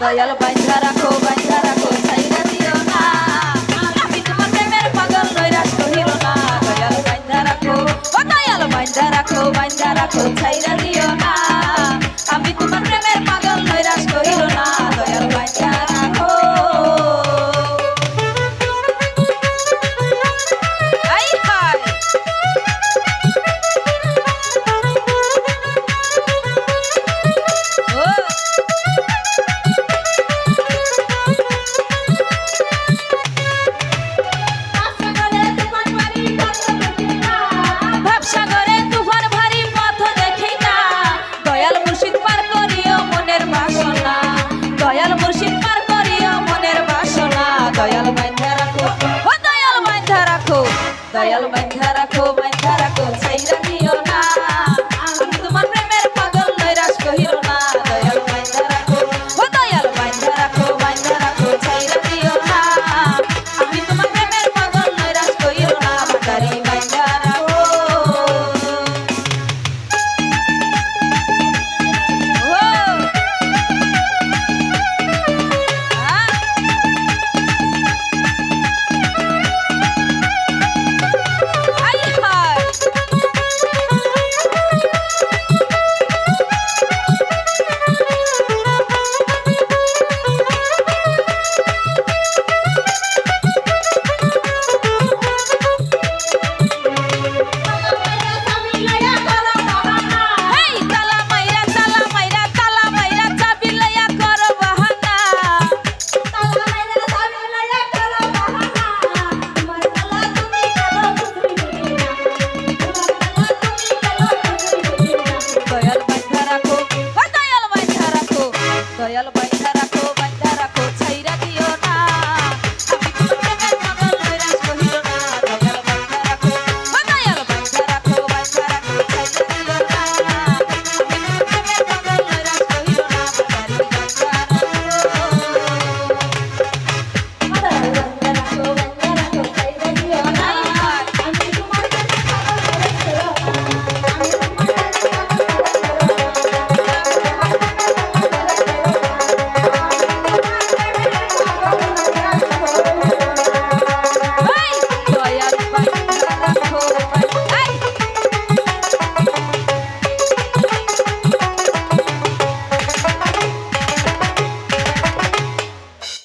দয়াল বাইন্ধা রাখো বাইন্ধা রাখো সাইরা দিও না। আমি তোমার প্রেমের পাগল, নৈরাশ কহিল না। দয়াল বাইন্ধা রাখো। ও দয়াল বাইন্ধা রাখো বাইন্ধা রাখো সাইরা দিও না। আমি তোমার প্রেমের দয়াল বান্ধা রাখো বান্ধা রাখো ছাইরা দয়াল বাইন্ধা রাখো